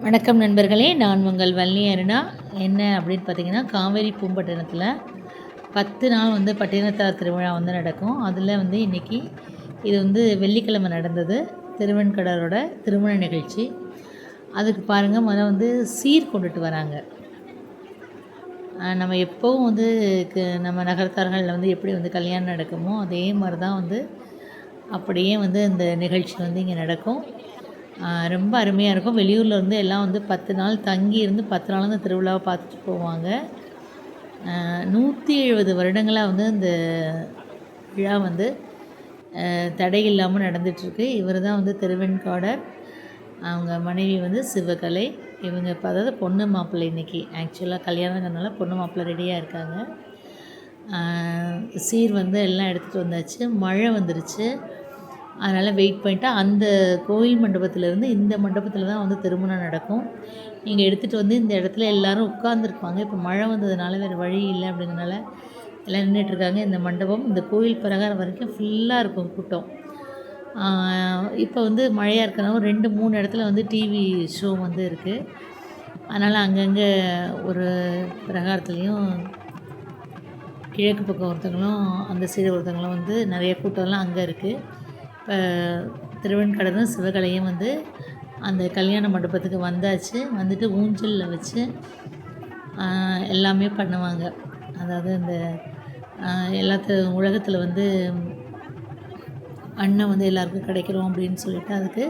வணக்கம் நண்பர்களே நான் உங்கள் வள்ளி அருணா. என்ன அப்படின்னு பார்த்தீங்கன்னா காவேரி பூம்பட்டினத்தில் பத்து நாள் வந்து பட்டினத்தார் திருவிழா வந்து நடக்கும். அதில் வந்து இன்றைக்கி இது வந்து வெள்ளிக்கிழமை நடந்தது. திருவெண்கடரோட திருமண நிகழ்ச்சி. அதுக்கு பாருங்கள் முதல்ல வந்து சீர் கொண்டுட்டு வராங்க. நம்ம எப்போவும் வந்து க- நம்ம நகரத்தார்களில் வந்து எப்படி வந்து கல்யாணம் நடக்குமோ அதே மாதிரி தான் வந்து அப்படியே வந்து இந்த நிகழ்ச்சி வந்து இங்கே நடக்கும். ரொம்ப அருமையாக இருக்கும். வெளியூரில் இருந்து எல்லாம் வந்து பத்து நாள் தங்கி இருந்து பத்து நாள் அந்த திருவிழாவை பார்த்துட்டு போவாங்க. நூற்றி எழுபது வருடங்களாக வந்து இந்த விழா வந்து தடை இல்லாமல் நடந்துகிட்ருக்கு இவர் தான் வந்து திருவெண்காடர். அவங்க மனைவி வந்து சிவகலை. இவங்க இப்போ அதாவது பொண்ணு மாப்பிள்ளை இன்னைக்கு. ஆக்சுவலாக கல்யாணங்கிறதுனால பொண்ணு மாப்பிள்ளை ரெடியாக இருக்காங்க. சீர் வந்து எல்லாம் எடுத்துகிட்டு வந்தாச்சு. மழை வந்துருச்சு. அதனால் வெயிட் பண்ணிட்டு அந்த கோயில் மண்டபத்திலேருந்து இந்த மண்டபத்தில் தான் வந்து திருமணம் நடக்கும். நீங்கள் எடுத்துகிட்டு வந்து இந்த இடத்துல எல்லாரும் உட்காந்துருப்பாங்க இப்போ மழை வந்ததுனால வேறு வழி இல்லை அப்படிங்கிறனால எல்லாம் நின்றுட்டுருக்காங்க இந்த மண்டபம் இந்த கோயில் பிரகாரம் வரைக்கும் ஃபுல்லாக இருக்கும் கூட்டம். இப்போ வந்து மழையாக இருக்கனால ரெண்டு மூணு இடத்துல வந்து டிவி ஷோ வந்து இருக்குது அதனால் அங்கங்கே ஒரு பிரகாரத்துலேயும் கிழக்கு பக்கம் ஒருத்தங்களும் அந்த சைடு ஒருத்தங்களும் வந்து நிறைய கூட்டம்லாம் அங்கே இருக்குது இப்போ திருவெண்கடனும் சிவகலையும் வந்து அந்த கல்யாண மண்டபத்துக்கு வந்தாச்சு. வந்துட்டு ஊஞ்சலில் வச்சு எல்லாமே பண்ணுவாங்க. அதாவது இந்த எல்லாத்து உலகத்தில் வந்து அன்னம் வந்து எல்லாருக்கும் கிடைக்கிறோம் அப்படின்னு சொல்லிட்டு அதுக்கு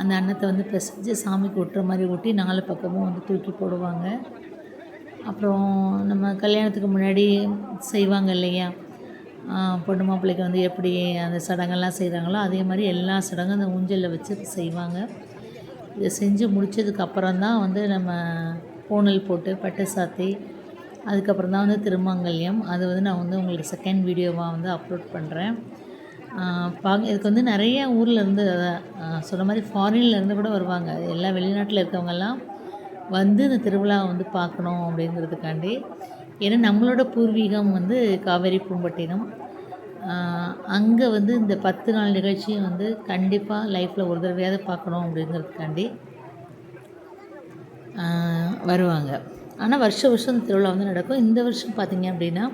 அந்த அன்னத்தை வந்து பிசைஞ்சு சாமிக்கு ஒட்டுற மாதிரி ஒட்டி நாலு பக்கமும் வந்து தூக்கி போடுவாங்க. அப்புறம் நம்ம கல்யாணத்துக்கு முன்னாடி செய்வாங்க இல்லையா? பொண்ணு மாப்பிள்ளைக்கு வந்து எப்படி அந்த சடங்கெல்லாம் செய்கிறாங்களோ அதே மாதிரி எல்லா சடங்கும் அந்த ஊஞ்சலில் வச்சு செய்வாங்க. இதை செஞ்சு முடித்ததுக்கப்புறம் தான் வந்து நம்ம பூனல் போட்டு பட்டு சாத்தி அதுக்கப்புறம் தான் வந்து திருமங்கல்யம். அது வந்து நான் வந்து உங்களுக்கு செகண்ட் வீடியோவாக வந்து அப்லோட் பண்ணுறேன் பார்க்க இதுக்கு வந்து நிறைய ஊரில் இருந்து சொன்ன மாதிரி ஃபாரின்லேருந்து கூட வருவாங்க. எல்லா வெளிநாட்டில் இருக்கவங்கெல்லாம் வந்து இந்த திருவிழாவை வந்து பார்க்கணும் அப்படிங்கிறதுக்காண்டி. ஏன்னா நம்மளோட பூர்வீகம் வந்து காவேரி பூம்பட்டினம் அங்கே வந்து இந்த பத்து நாள் நிகழ்ச்சியை வந்து கண்டிப்பாக லைஃப்பில் ஒரு தடவையாவது பார்க்கணும் அப்படிங்கிறதுக்காண்டி வருவாங்க. ஆனால் வருஷ வருஷம் இந்த திருவிழா வந்து நடக்கும். இந்த வருஷம் பார்த்தீங்க அப்படின்னா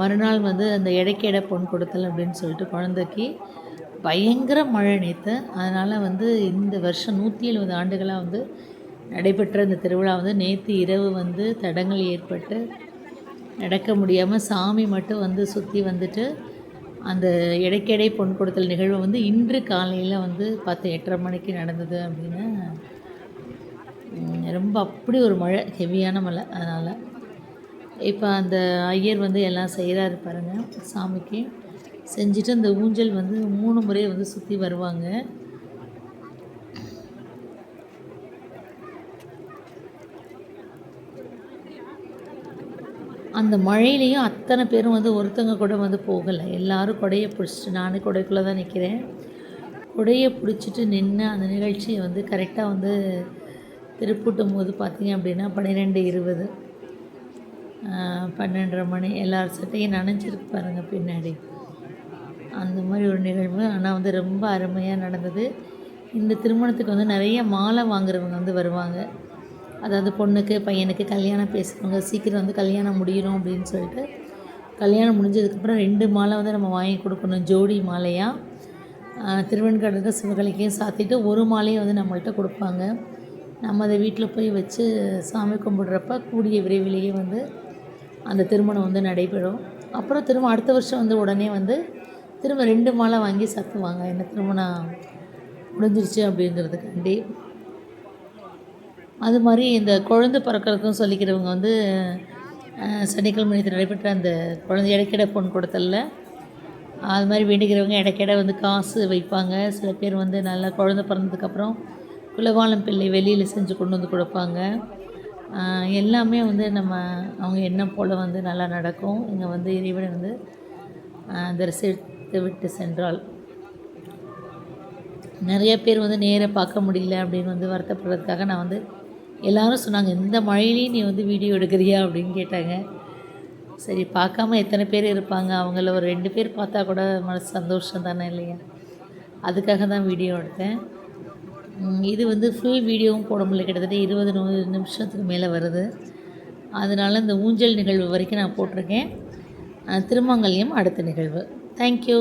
மறுநாள் வந்து அந்த எடைக்கேட பொன் கொடுத்தல் அப்படின்னு சொல்லிட்டு குழந்தைக்கு பயங்கர மழை நேற்று அதனால் வந்து இந்த வருஷம் நூற்றி எழுபது ஆண்டுகளாக வந்து நடைபெற்ற இந்த திருவிழா வந்து நேற்று இரவு வந்து தடங்கள் ஏற்பட்டு நடக்க முடியாமல் சாமி மட்டும் வந்து சுற்றி வந்துட்டு அந்த எடைக்கெடை பொன் கொடுத்தல் நிகழ்வு வந்து இன்று காலையில் வந்து பத்து எட்டரை மணிக்கு நடந்தது அப்படின்னு. ரொம்ப அப்படி ஒரு மழை ஹெவியான மழை அதனால். இப்போ அந்த ஐயர் வந்து எல்லாம் செய்கிறாரு பாருங்கள் சாமிக்கு. செஞ்சுட்டு அந்த ஊஞ்சல் வந்து மூணு முறை வந்து சுற்றி வருவாங்க. அந்த மழையிலையும் அத்தனை பேரும் வந்து ஒருத்தங்க கூட வந்து போகலை. எல்லாரும் கொடையை பிடிச்சிட்டு நானும் கொடைக்குள்ளே தான் நிற்கிறேன். கொடையை பிடிச்சிட்டு நின்று அந்த நிகழ்ச்சியை வந்து கரெக்டாக வந்து திருப்பூட்டும் போது பார்த்தீங்க அப்படின்னா பன்னிரெண்டு இருபது பன்னெண்டரை மணி எல்லார் சட்டையும் நனைஞ்சிருக்கு பாருங்கள் பின்னாடி. அந்த மாதிரி ஒரு நிகழ்வு. ஆனால் வந்து ரொம்ப அருமையாக நடந்தது. இந்த திருமணத்துக்கு வந்து நிறைய மாலை வாங்குறவங்க வந்து வருவாங்க. அதாவது பொண்ணுக்கு பையனுக்கு கல்யாணம் பேசுகிறவங்க சீக்கிரம் வந்து கல்யாணம் முடியணும் அப்படின்னு சொல்லிட்டு கல்யாணம் முடிஞ்சதுக்கப்புறம் ரெண்டு மாலை வந்து நம்ம வாங்கி கொடுக்கணும். ஜோடி மாலையாக திருவெண்காடுக்கு சிவகலைக்கையும் சாத்திட்டு ஒரு மாலையை வந்து நம்மள்ட்ட கொடுப்பாங்க. நம்ம அதை வீட்டில் போய் வச்சு சாமி கும்பிடுறப்ப கூடிய விரைவிலேயே வந்து அந்த திருமணம் வந்து நடைபெறும். அப்புறம் திரும்ப அடுத்த வருஷம் வந்து உடனே வந்து திரும்ப ரெண்டு மாலை வாங்கி சாத்துவாங்க. என்ன திருமணம் முடிஞ்சிருச்சு அப்படிங்கிறதுக்காண்டி. அது மாதிரி இந்த குழந்தை பிறக்கிறதுக்கும் சொல்லிக்கிறவங்க வந்து சனிக்கிழமை நடைபெற்ற அந்த குழந்தை இடைக்கிட பொன் கொடுத்தல அது மாதிரி வேண்டிக்கிறவங்க இடைக்கிட வந்து காசு வைப்பாங்க. சில பேர் வந்து நல்லா குழந்தை பிறந்ததுக்கப்புறம் குலவாளம் பிள்ளை வெளியில் செஞ்சு கொண்டு வந்து கொடுப்பாங்க. எல்லாமே வந்து நம்ம அவங்க எண்ணம் போல் வந்து நல்லா நடக்கும். இங்கே வந்து இறைவனை வந்து தரிசித்து விட்டு சென்றால். நிறைய பேர் வந்து நேராக பார்க்க முடியல அப்படின்னு வந்து வருத்தப்படுறதுக்காக நான் வந்து எல்லாரும் சொன்னாங்க இந்த மழையிலையும் நீ வந்து வீடியோ எடுக்கிறியா? அப்படின்னு கேட்டாங்க. சரி பார்க்காம எத்தனை பேர் இருப்பாங்க? அவங்கள ஒரு ரெண்டு பேர் பார்த்தா கூட மனசு சந்தோஷம் தானே இல்லையா? அதுக்காக தான் வீடியோ எடுத்தேன். இது வந்து ஃபுல் வீடியோவும் போட முடியல. கிட்டத்தட்ட இருபது நூறு நிமிஷத்துக்கு மேலே வருது. அதனால் இந்த ஊஞ்சல் நிகழ்வு வரைக்கும் நான் போட்டிருக்கேன். அஹ் திருமங்கல்யம் அடுத்த நிகழ்வு. தேங்க்யூ